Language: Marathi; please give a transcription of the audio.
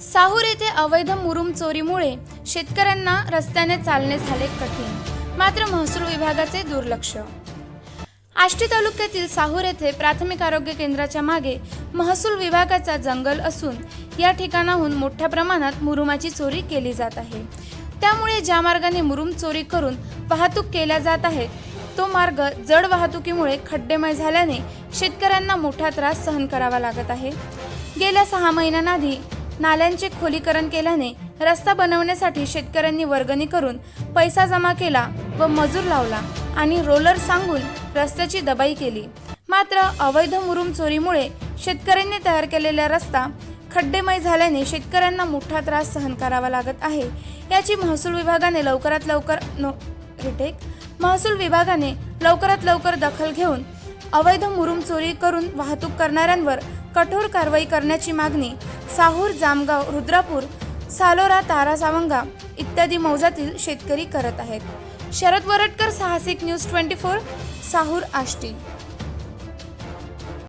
साहूर येथे अवैध मुरुम चोरीमुळे शेतकऱ्यांना रस्त्याने चालणे झाले कठीण मात्र महसूल विभागाचे दुर्लक्ष. आष्टी तालुक्यातील साहूर येथे प्राथमिक आरोग्य केंद्राच्या मागे महसूल विभागाचा जंगल असून या ठिकाणाहून मोठ्या प्रमाणात मुरुमाची चोरी केली जात आहे. त्यामुळे ज्या मार्गाने मुरुम चोरी करून वाहतूक केल्या जात आहेत तो मार्ग जड वाहतुकीमुळे खड्डेमय झाल्याने शेतकऱ्यांना मोठा त्रास सहन करावा लागत आहे. गेल्या सहा महिन्यांआधी नाल्यांचे खोलीकरण केल्याने रस्ता बनवण्यासाठी शेतकऱ्यांनी वर्गणी करून पैसा जमा केला व मजूर लावला आणि रोलर सांगून रस्त्याची दबाई केली. मात्र अवैध मुरुम चोरीमुळे शेतकऱ्यांनी तयार केलेला रस्ता खड्डेमय झाल्याने शेतकऱ्यांना मोठा त्रास सहन करावा लागत आहे. याची महसूल विभागाने लवकरात लवकर नो रिटेक महसूल विभागाने लवकरात लवकर दखल घेऊन अवैध मुरुम चोरी करून वाहतूक करणाऱ्यांवर कठोर कारवाई करण्याची मागणी साहूर जामगाव रुद्रापूर सालोरा तारासावंगा इत्यादी मौजातील शेतकरी करत आहेत. शरद वरटकर साहसिक न्यूज ट्वेंटी फोर साहूर आष्टी.